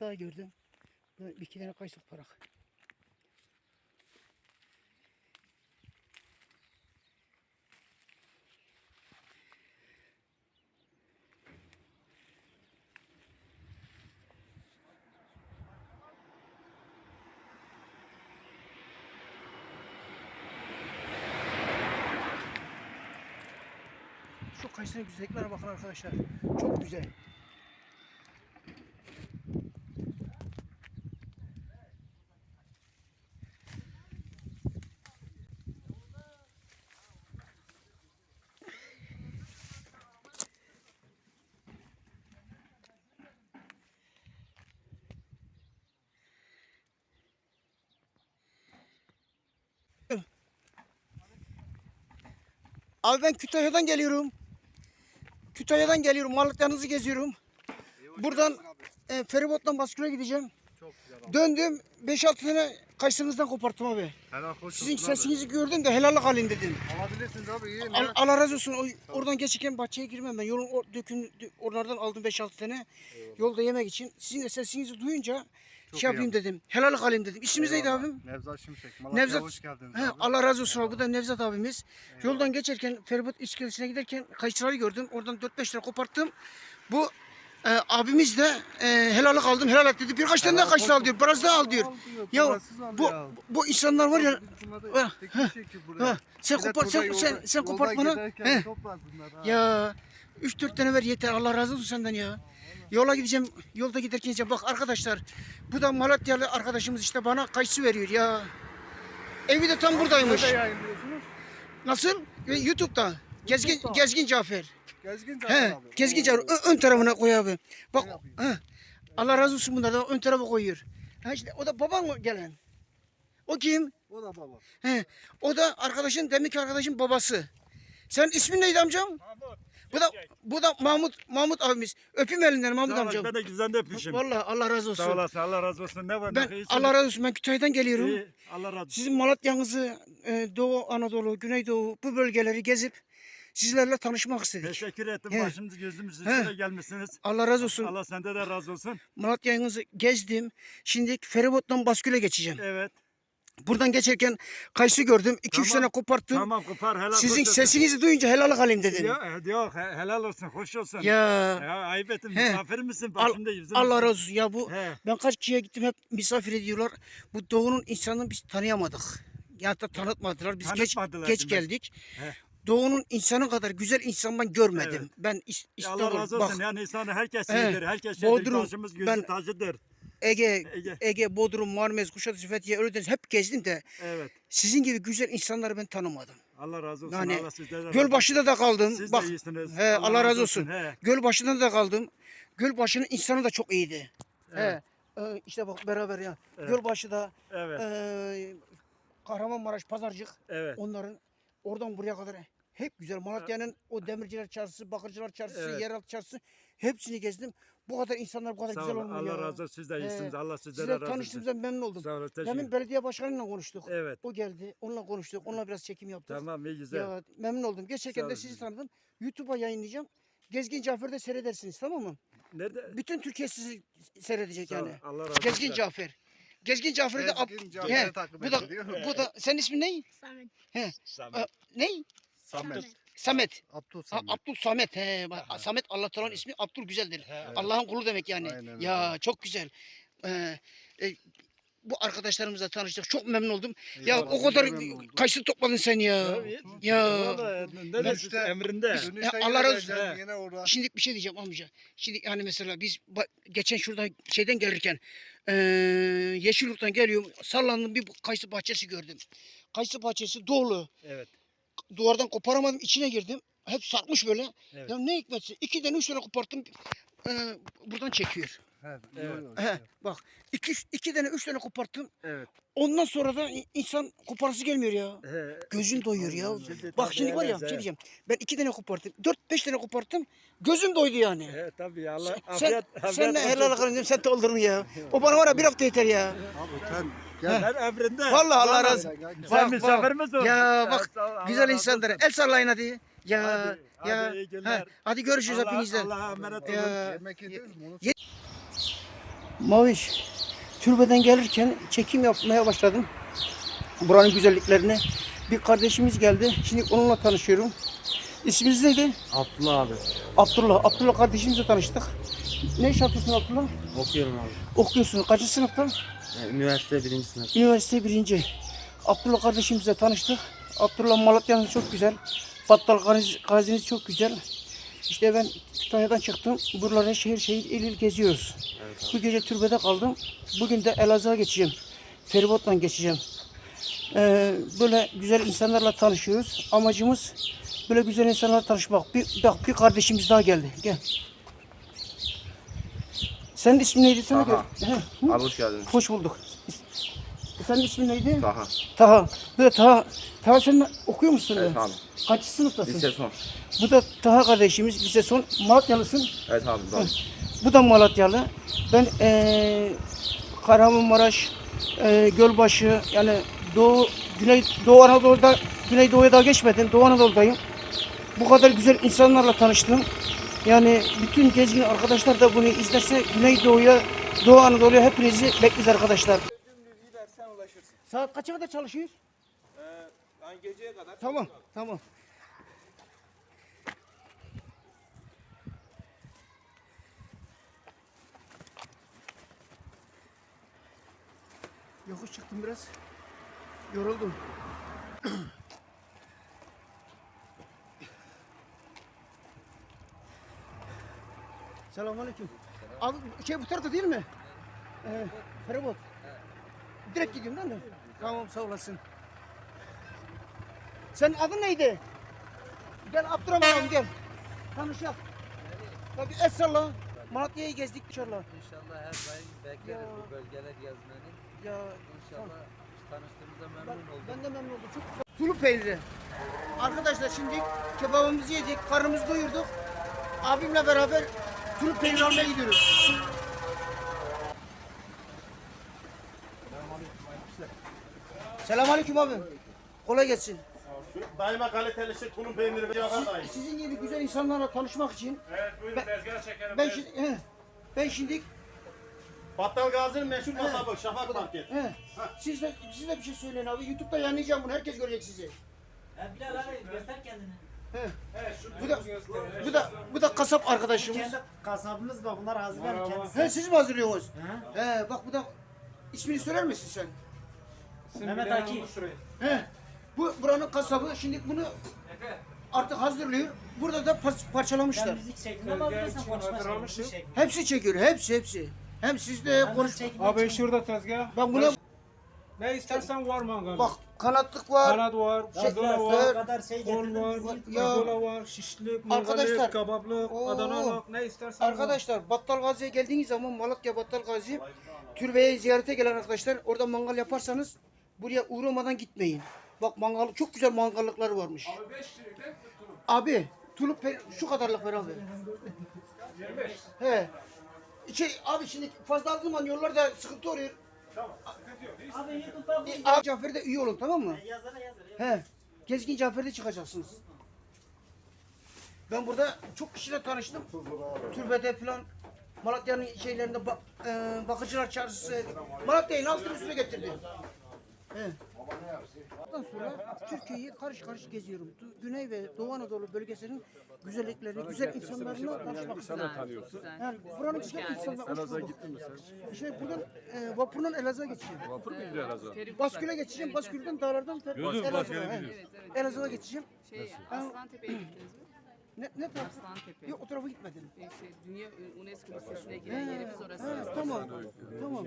daha gördüm. Burada iki tane kayısı parak. Şu kayısının güzelliklere bakın arkadaşlar. Çok güzel. Abi ben Kütahya'dan geliyorum. Kütahya'dan geliyorum. Malatya'nızı geziyorum. Buradan e, feribotla Baskül'e gideceğim. Çok güzel abi. Döndüm 5-6 tane kayısınızdan koparttım abi. Helal hoş Sizin olsun abi. sesinizi gördüm de helallik halin dedim. Alabilirsiniz abi iyi. Al, Allah razı olsun. O, oradan geçerken bahçeye girmem ben. Yolun o, dökün, dö- oralardan aldım 5-6 tane. Yolda yemek için. Sizin de sesinizi duyunca Çok şey yapayım dedim. Helallik halim dedim. İsminiz neydi Eyvallah. abim? Nevzat Şimşek. Malatya'ya Nevzat- hoş geldiniz He, abi. Allah razı olsun abi. Bu da Nevzat abimiz. Yoldan geçerken feribot iskelesine giderken kayışçıları gördüm. Oradan 4-5 tane koparttım. Bu e, abimiz de e, helallik aldım. Helal et dedi. Birkaç tane daha kayısı al diyor. Biraz daha al diyor. Ya bu bu insanlar var ya. Ha. Ha, sen Millet kopar sen sen sen kopart ha. Ya 3-4 tane ver yeter. Allah razı olsun senden ya. Yola gideceğim. Yolda giderken diyeceğim. Bak arkadaşlar. Bu da Malatyalı arkadaşımız işte bana kayısı veriyor ya. Evi de tam buradaymış. Nerede yayınlıyorsunuz? Nasıl? YouTube'da. Gezgin YouTube'da. Gezgin Cafer. Gezgin He, Cafer abi. Gezgin. Cafer. Ö- ön tarafına koy abi. Bak. He. Allah razı olsun bunlardan. Ön tarafa koyuyor. Ha işte o da baban mı gelen? O kim? O da baba. He. O da arkadaşın deminki arkadaşın babası. Sen ismin neydi amcam? Mahmut. Bu da bu da Mahmut Mahmut abimiz. Öpeyim elinden Mahmut Sağ amcam. olasın, Ben de güzel de öpüşüm. Vallahi Allah razı Sağ olsun. olasın. Allah razı olsun. Ne var? Ben ne? Allah razı olsun. Ben Kütahya'dan geliyorum. İyi, Allah razı olsun. Sizin Malatya'nızı, e, Doğu Anadolu, Güneydoğu bu bölgeleri gezip sizlerle tanışmak istedik. Teşekkür ettim. He. Başınız gözümüz üstüne gelmişsiniz. Allah razı olsun. Allah sende de razı olsun. Malatya'nızı gezdim. Şimdi feribottan Baskül'e geçeceğim. Evet. Buradan geçerken kayısı gördüm. 2-3 Tamam. tane koparttım. Tamam kopar helal Sizin olsun. sesinizi duyunca helallik halim dedim. Yok, yok he- helal olsun. Hoş olsun. Ya Ya ayıp ettin. He. Misafir misin? Al- yüzüm. Allah razı olsun. Ya bu He. ben kaç kişiye gittim hep misafir ediyorlar. Bu doğunun insanını biz tanıyamadık. Ya da tanıtmadılar. Biz geç Tanıtmadılar geç demek. geldik. He. Doğunun insanı kadar güzel insan ben görmedim. Evet. Ben İstanbul Allah razı bak olsun. Yani insanı herkes He. iyidir. Herkes şeydir. Bodrum, Başımız gözü ben- tacıdır. Ege, Ege. Ege, Bodrum, Marmez, Kuşadası, Fethiye, Ölüdeniz hep gezdim de Evet. sizin gibi güzel insanları ben tanımadım. Allah razı olsun. Yani Allah sizden Gölbaşı'da da kaldım. Siz Bak de iyisiniz. he, Allah, razı olsun. He. Gölbaşı'nda da kaldım. Gölbaşı'nın insanı da çok iyiydi. Evet. He. e, işte bak beraber ya. Evet. Gölbaşı'da Evet. e, Kahramanmaraş, Pazarcık Evet. onların oradan buraya kadar hep güzel. Malatya'nın o demirciler çarşısı, bakırcılar çarşısı, Evet. yeraltı çarşısı hepsini gezdim. Bu kadar insanlar bu kadar Sağ güzel olun. olmuyor Allah ya. razı olsun. Siz de He. iyisiniz. Allah sizden de Sizle razı olsun. tanıştığımızdan memnun oldum. Sağ olun. Teşekkür Demin belediye başkanıyla konuştuk. Evet. O geldi. Onunla konuştuk. Onunla biraz çekim yaptık. Tamam iyi güzel. Ya memnun oldum. Geçerken Sağ de olun. sizi tanıdım. YouTube'a yayınlayacağım. Gezgin Cafer'de seyredersiniz tamam mı? Nerede? Bütün Türkiye sizi seyredecek Sağ yani. Allah razı olsun. Gezgin Cafer. Gezgin Cafer'i de ab- Gezgin He, Cafer'i takip bu da ediyor. bu da senin ismin ne? Samet. Ee, ne? Samet. Samet. Abdul Ha, Samet. Abdul Samet. He, bak, Samet Allah Teala'nın ismi Abdul güzeldir. He. Allah'ın kulu demek yani. Aynen ya çok güzel. Ee, e, bu arkadaşlarımızla tanıştık. Çok memnun oldum. Ya Eyvallah, o kadar biz de memnun olduk. kayısı topladın sen ya. Tabii. Ya. Vallahi neresi işte- emrinde. Dönüşte Allah razı geleceğim olsun. Yine orada. Şimdi bir şey diyeceğim amca. Şimdi yani mesela biz ba- geçen şuradan şeyden gelirken eee Yeşilyurt'tan geliyorum. Sallandım bir kayısı bahçesi gördüm. Kayısı bahçesi dolu. Evet. Duvardan koparamadım içine girdim. Hep sarkmış böyle. Evet. Ya ne hikmetse iki tane üç tane koparttım. Eee, buradan çekiyor. Evet. He, bak iki, iki tane üç tane koparttım. Evet. Ondan sonra da i- insan koparası gelmiyor ya. He. Gözün doyuyor ya. Şimdi Bak tabii şimdi var ya evet, şey diyeceğim. Ben iki tane koparttım. Dört beş tane koparttım. Gözüm doydu yani. He tabii ya Allah Sen, afiyet sen afiyet de olsun. helal kalın sen doldurun ya. O bana var ya bir hafta yeter ya. Abi sen gel. Ben emrinde. Vallahi Allah razı gel. Sen Bak, misafirimiz oldun. Ya bak, sağ ol, Allah Güzel razı insanlara olsun. el sallayın hadi. Ya Hadi, ya. hadi, iyi günler. Ha, hadi görüşürüz Allah-. Allah'a emanet olun. Ya. Yemek yediniz mi? Onu Maviş, türbeden gelirken çekim yapmaya başladım. Buranın güzelliklerini. Bir kardeşimiz geldi. Şimdi onunla tanışıyorum. İsminiz neydi? Abdullah abi. Abdullah. Abdullah kardeşimizle tanıştık. Ne iş yapıyorsun Abdullah? Okuyorum abi. Okuyorsun. Kaçıncı sınıfta? Yani üniversite birinci sınıf. Üniversite birinci. Abdullah kardeşimizle tanıştık. Abdullah Malatya'nız çok güzel. Battal Gazi- Gazi'niz çok güzel. İşte ben Kütahya'dan çıktım. Buraları şehir şehir il il geziyoruz. Evet abi. Bu gece türbede kaldım. Bugün de Elazığ'a geçeceğim. Feribotla geçeceğim. Ee, böyle güzel insanlarla tanışıyoruz. Amacımız böyle güzel insanlarla tanışmak. Bir, bak bir kardeşimiz daha geldi. Gel. Senin ismin neydi? Sana Taha. gel. He, hı? Abi hoş geldiniz. Hoş bulduk. Senin ismin neydi? Taha. Taha. Bu da Taha. Taha sen okuyor musun? Evet abi. Kaç sınıftasın? Lise son. Bu da Taha kardeşimiz. Lise son. Malatyalısın. Evet abi. Doğru. Bu da Malatyalı. Ben eee Kahramanmaraş, eee Gölbaşı yani Doğu, Güney, Doğu Anadolu'da, Güneydoğu'ya daha geçmedim. Doğu Anadolu'dayım. Bu kadar güzel insanlarla tanıştım. Yani bütün gezgin arkadaşlar da bunu izlerse Güneydoğu'ya, Doğu Anadolu'ya hepinizi bekleriz arkadaşlar. Ulaşırsın. Saat kaça kadar çalışıyor? Ee, yani geceye kadar. Tamam, tamam. Yokuş çıktım biraz. Yoruldum. Selamünaleyküm. Abi şey bu tarafta değil mi? Ee, feribot. Direkt gidiyorum değil mi? Tamam sağ olasın. Senin adın neydi? Gel Abdurrahman gel. Tanışalım. Tabii es salla. Malatya'yı gezdik inşallah. İnşallah her daim bekleriz Ya. bu bölgeler gezmeni. Ya İnşallah tanıştığımıza ben, memnun oldum. ben de memnun oldum. Çok. Tulu peyniri. Arkadaşlar şimdi kebabımızı yedik, karnımızı doyurduk. Abimle beraber tulu peynir almaya gidiyoruz. Selamünaleyküm abi. Kolay gelsin. Daima kaliteli şey tulum peyniri ve yakar dayı. Sizin gibi güzel insanlarla tanışmak için Evet buyurun tezgah çekelim. ben şimdi he, ben şimdi Battal Gazi'nin meşhur kasabı Şafak Market. he, siz de siz de bir şey söyleyin abi. YouTube'da yayınlayacağım bunu. Herkes görecek sizi. Bilal abi göster kendini. He. Evet şu Bu da bu da bu da kasap arkadaşımız. kasabımız var. Bunlar hazırlar kendisi. He siz mi hazırlıyorsunuz? He bak bu da ismini söyler misin sen? Mehmet Akif. He. Bu buranın kasabı. Şimdi bunu artık hazırlıyor. Burada da pas- parçalamışlar. Müzik çekmiyor. Hazırlasın konuşma şekli. Hepsi çekiyor. Hepsi hepsi. Hem siz de konuş. Abi şurada tezgah. Bak buna Ne istersen var mangal. bak kanatlık var. Kanat var, pirzola Var. var, kadar şey kol var, Ya. pirzola var, şişlik, Arkadaşlar. mangalık, kabaplık, Oo. adanalık ne istersen var. Arkadaşlar Battal Gazi'ye geldiğiniz zaman Malatya Battal Gazi türbeye ziyarete gelen arkadaşlar orada mangal yaparsanız buraya uğramadan gitmeyin. Bak mangal çok güzel mangallıklar varmış. Abi 5 lirayken tutulur. Abi tulup pe- şu kadarlık ver abi. 25. He. Şey, abi şimdi fazla aldığım zaman yollarda sıkıntı oluyor. Tamam. Sıkıntı yok. Abi YouTube'da E, abi Cafer'de üye olun tamam mı? yazana yazar. He. Gezgin Cafer'de çıkacaksınız. Ben burada çok kişiyle tanıştım. Türbede falan. Malatya'nın şeylerinde bak, e, bakıcılar çarşısı. Malatya'yı altın üstüne getirdi. He. Ondan sonra Türkiye'yi karış karış geziyorum. Güney ve Doğu Anadolu bölgesinin güzelliklerini, güzel insanlarla tanışmak istiyorum. Yani buranın güzel insanları. Elazığ'a gittin mi sen? İşte buradan e, vapurdan Elazığ'a geçeceğim. Vapur mu gidiyor Elazığ'a? Baskül'e geçeceğim. Baskül'den dağlardan Elazığ'a. Elazığ'a geçeceğim. Şey, Aslantepe'ye gittiniz mi? Ne, ne taraf? Aslantepe. Yok o tarafa gitmedim. E, şey, Dünya UNESCO listesine giren yerimiz orası. He, tamam. Tamam.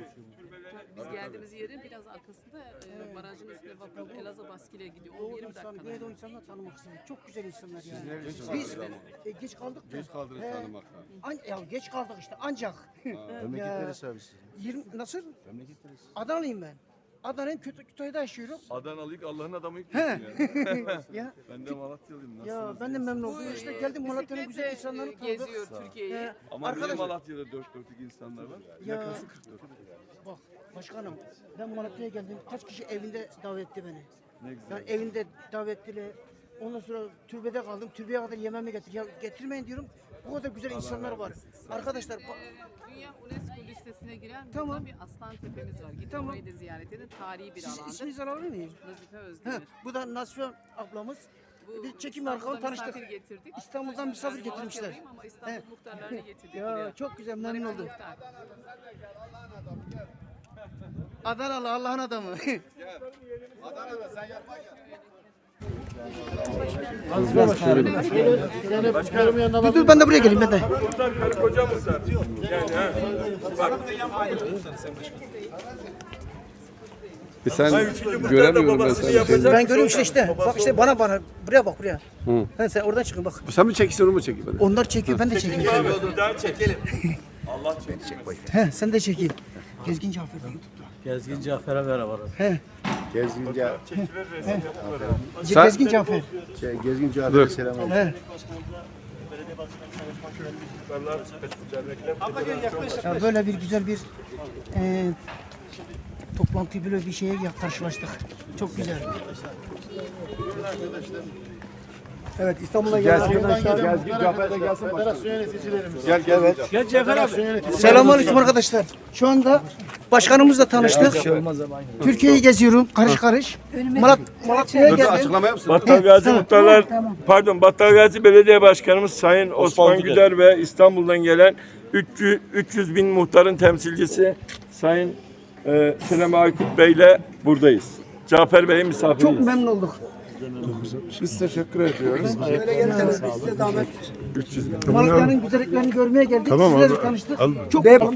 Biz geldiğimiz yerin biraz arkasında e, barajın üstünde vapur Elazığ Baskı'ya gidiyor. O 10-20 insan, dakikada. Güneydoğu insanlar tanımak istedim. Çok güzel insanlar yani. Biz e, geç kaldık da. Geç kaldınız tanımakta. An, ya geç kaldık işte ancak. Memleket neresi abi sizin? 20, nasıl? Memleket neresi? Adanalıyım ben. Adana'nın Küt Kütahya'da yaşıyorum. Adanalıyık Allah'ın adamı ilk He. ya. ya, Ben de Malatyalıyım. Nasıl? ya ben de memnun oldum. İşte geldim Malatya'nın güzel bisikletle, insanları e, tanıdık. geziyor Türkiye'yi. He, Ama arkadaşlar- bizim Malatya'da dört dörtlük insanlar var. Ya. Yakası 44. Bak başkanım ben Malatya'ya geldim. Kaç kişi evinde davet etti beni. Ne güzel. Yani evinde davetli. Ondan sonra türbede kaldım. Türbeye kadar yememi getir. Ya getirmeyin diyorum. Bu kadar güzel insanlar var. Arkadaşlar bak- Ee, Dünya UNESCO listesine giren Tamam. bir aslan tepemiz var. Gidin Tamam. orayı da ziyaret edin. Tarihi bir siz alandır. isminizi alabilir miyim? Nazife Özdemir. bu da Nasife ablamız. Bu bir çekim arkadan tanıştık. getirdik. İstanbul'dan misafir Ben getirmişler. Ama İstanbul He. muhtarlarını getirdik. Ya buraya. çok güzel memnun oldum. Adanalı Allah'ın adamı. Adana'da sen yapma gel. dur dur ben de buraya geleyim ben de. E sen göremiyorum ben seni. Ben görüyorum işte işte. Bak işte bana bana. Buraya bak buraya. He, sen oradan çıkın bak. Sen mi çeksin onu mu çekeyim ben? Onlar çekiyor ben de çekeyim. Daha çekelim. He sen de çekeyim. Gezgin Cafer. Gezgin Cafer'e merhaba. He. Gezgince, Ce- Gezgin Cafer. şey, Gezgince abiye selam He. Ya böyle bir güzel bir e, toplantı böyle bir şeye ya- karşılaştık. Çok güzel. Evet İstanbul'a gelen arkadaşlar. Gezgin Cafer'de gelsin Federasyon yöneticilerimiz. Gel gel. Evet. Gel Cafer abi. Selamünaleyküm arkadaşlar. Şu anda başkanımızla tanıştık. Türkiye'yi geziyorum karış karış. Malat Malatya'ya geldim. Açıklama yapsın. Battal Gazi Muhtarlar, pardon Battal Gazi Belediye Başkanımız Sayın Osman, Güler ve İstanbul'dan gelen 300, 300 bin muhtarın temsilcisi Sayın e, Sinem Aykut Bey ile buradayız. Cafer Bey'in misafiriyiz. Çok memnun olduk. Biz teşekkür ediyoruz. 300 bin. Malatya'nın güzelliklerini görmeye geldik. Tamam Sizlerle abi, tanıştık. al. Çok Buranın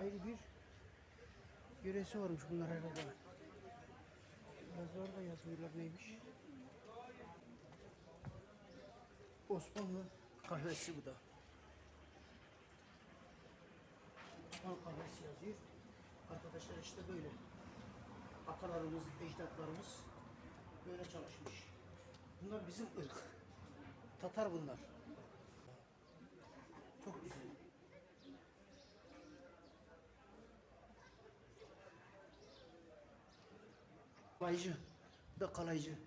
ayrı bir yöresi varmış bunlar herhalde. Yazılar da yazmıyorlar neymiş. Osmanlı kahvesi bu da. Osmanlı kahvesi yazıyor. Arkadaşlar işte böyle. Atalarımız, ecdatlarımız böyle çalışmış. Bunlar bizim ırk. Tatar bunlar. Çok güzel. Kalaycı. Bu da kalaycı.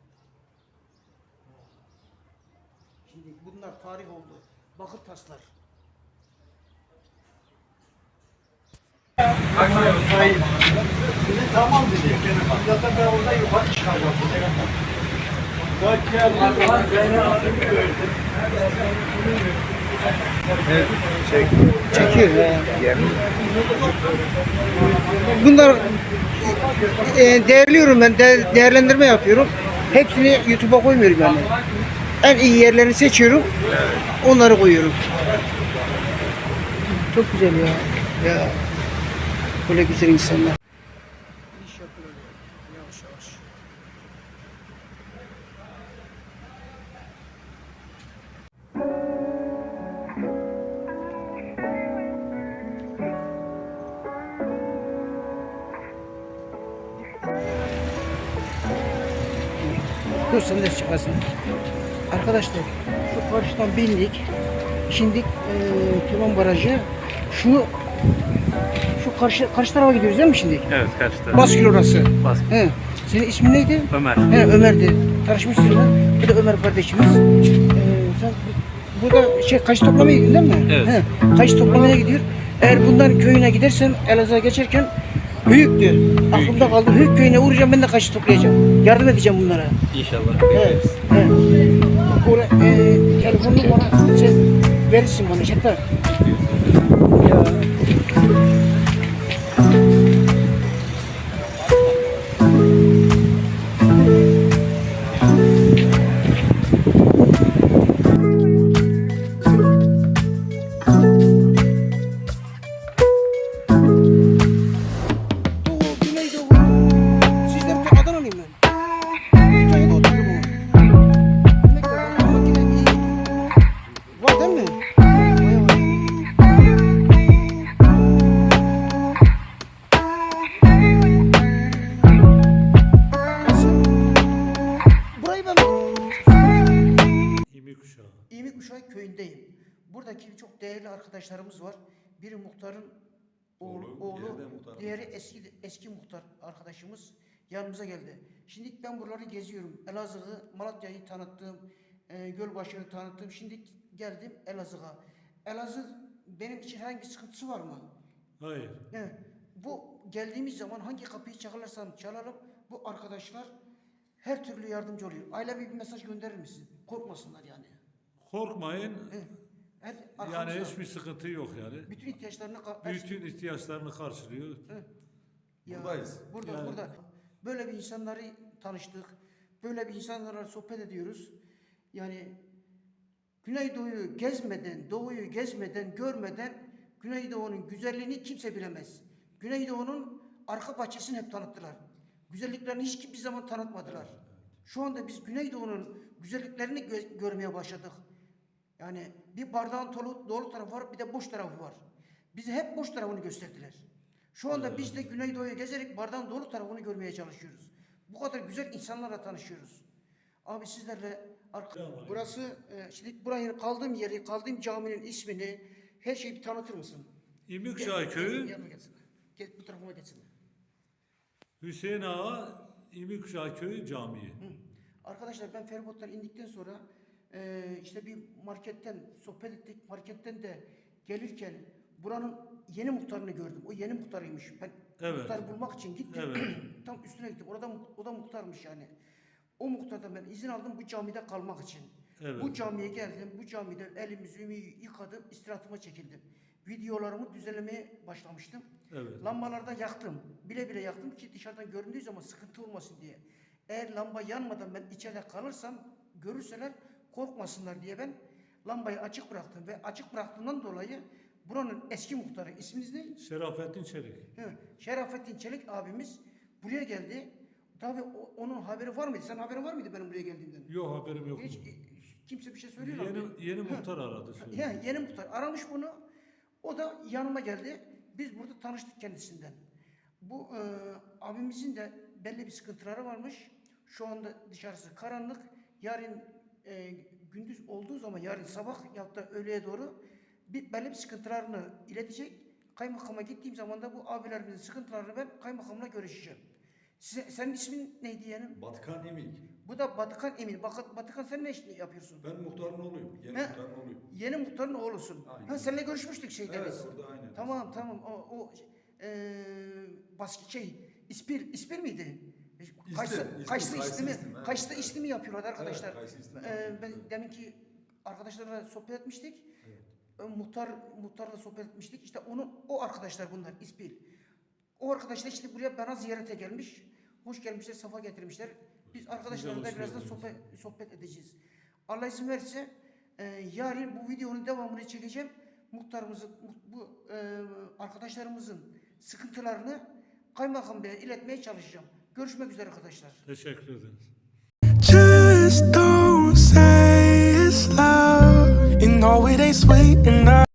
Şimdi bunlar tarih oldu. Bakır taslar. Tamam dedi. Zaten ben orada yukarı çıkacağım. Çekiyor. Bunlar e, değerliyorum ben, de, değerlendirme yapıyorum. Hepsini YouTube'a koymuyorum yani. En iyi yerlerini seçiyorum, onları koyuyorum. Çok güzel ya. Ya. Böyle güzel insanlar. İş yapıyor. Yavaş. Dur sen de çıkasın. Arkadaşlar şu karşıdan bindik. Şimdi e, Keman Barajı şu karşı karşı tarafa gidiyoruz değil mi şimdi? Evet karşıda. Baskül orası. Baskül. He. Senin ismin neydi? Ömer. He Ömer'di. Tanışmışsın lan. Bu da Ömer kardeşimiz. Ee, sen burada şey kaç toplamaya gidiyorsun değil mi? Evet. He. Kaç toplamaya gidiyor. Eğer bundan köyüne gidersen Elazığ'a geçerken Hüyük'tü. Aklımda kaldı. Hüyük köyüne uğrayacağım ben de kaç toplayacağım. Yardım edeceğim bunlara. İnşallah. Evet. He. Ora, e, telefonunu bana şey, verirsin bana yeter. Ben İmi kuşağı. İmi Kuşağı köyündeyim. Buradaki çok değerli arkadaşlarımız var. Biri muhtarın oğlu, oğlu, diğeri eski eski muhtar arkadaşımız. yanımıza geldi. Şimdi ben buraları geziyorum. Elazığ'ı, Malatya'yı tanıttım. E, Gölbaşı'nı tanıttım. Şimdi geldim Elazığ'a. Elazığ benim için herhangi bir sıkıntısı var mı? Hayır. Evet. Bu geldiğimiz zaman hangi kapıyı çalarsan çalalım bu arkadaşlar her türlü yardımcı oluyor. Aile bir mesaj gönderir misin? Korkmasınlar yani. Korkmayın. Evet. Her, Yani arkamızda. hiçbir sıkıntı yok yani. bütün ihtiyaçlarını ka- Bütün ihtiyaçlarını karşılıyor. Ya, Buradayız. Burada, Yani- burada. Böyle bir insanları tanıştık. Böyle bir insanlarla sohbet ediyoruz. Yani Güneydoğu'yu gezmeden, Doğu'yu gezmeden, görmeden Güneydoğu'nun güzelliğini kimse bilemez. Güneydoğu'nun arka bahçesini hep tanıttılar. Güzelliklerini hiç bir zaman tanıtmadılar. Şu anda biz Güneydoğu'nun güzelliklerini gö- görmeye başladık. Yani bir bardağın dolu, dolu tarafı var, bir de boş tarafı var. Bize hep boş tarafını gösterdiler. Şu anda biz de Güneydoğu'ya gezerek bardağın dolu tarafını görmeye çalışıyoruz. Bu kadar güzel insanlarla tanışıyoruz. Abi sizlerle. Burası, e, şimdi burayı kaldığım yeri, kaldığım caminin ismini, her şeyi bir tanıtır mısın? İmikçay Gel, Köyü, Yanıma gelsin. Gel bu tarafıma gelsin. Hüseyin Ağa İmikçay Köyü Camii. Arkadaşlar ben feribottan indikten sonra eee, işte bir marketten sohbet ettik. Marketten de gelirken buranın yeni muhtarını gördüm. O yeni muhtarıymış. Ben Evet. muhtar bulmak için gittim. Evet. Tam üstüne gittim. Orada o da muhtarmış yani. O muhtardan ben izin aldım bu camide kalmak için. Evet. Bu camiye geldim. Bu camide elimi yüzümü yıkadım. istirahatıma çekildim. Videolarımı düzenlemeye başlamıştım. Evet. Lambalarda yaktım. Bile bile yaktım ki dışarıdan göründüğü zaman sıkıntı olmasın diye. Eğer lamba yanmadan ben içeride kalırsam görürseler korkmasınlar diye ben lambayı açık bıraktım ve açık bıraktığımdan dolayı buranın eski muhtarı isminiz ne? Şerafettin Çelik. Evet, Şerafettin Çelik abimiz buraya geldi. Tabii o- onun haberi var mıydı? Sen haberin var mıydı benim buraya geldiğimden? Yok haberim yok. Hiç e, kimse bir şey söylüyor mu? Yeni, yeni muhtar aradı. söyledi. Ya yeni muhtar aramış bunu. O da yanıma geldi. Biz burada tanıştık kendisinden. Bu e, abimizin de belli bir sıkıntıları varmış. Şu anda dışarısı karanlık. Yarın e, gündüz olduğu zaman yarın sabah ya da öğleye doğru bir belli bir sıkıntılarını iletecek. Kaymakama gittiğim zaman da bu abilerimizin sıkıntılarını ben kaymakamla görüşeceğim. Size, senin ismin neydi yeğenim? Batıkan Emin. Bu da Batıkan Emin. Bak, Batıkan sen ne iş yapıyorsun? Ben muhtarın oğluyum. Yeni He? muhtarın oğluyum. Yeni muhtarın oğlusun. Aynen. Ha seninle görüşmüştük şeyde Evet, biz. burada aynen. Tamam tamam o, o eee baski şey İspir İspir miydi? Kaçta İstim, kaçta İstim, istimi Kayseri İstim, evet, kaçta evet. istimi yapıyorlar arkadaşlar. Evet, İstim. Eee, ben deminki arkadaşlarla sohbet etmiştik. E, Muhtar muhtarla sohbet etmiştik. İşte onun o arkadaşlar bunlar İspir. O arkadaşlar işte buraya bana ziyarete gelmiş. Hoş gelmişler, safa getirmişler. Biz arkadaşlarla da hoş birazdan geldiniz. sohbet, sohbet edeceğiz. Allah izin verirse e, yarın bu videonun devamını çekeceğim. Muhtarımızın, mu- bu e, arkadaşlarımızın sıkıntılarını kaymakam beye iletmeye çalışacağım. Görüşmek üzere arkadaşlar. Teşekkür ederiz. Just don't say it's love. You know it ain't sweet enough.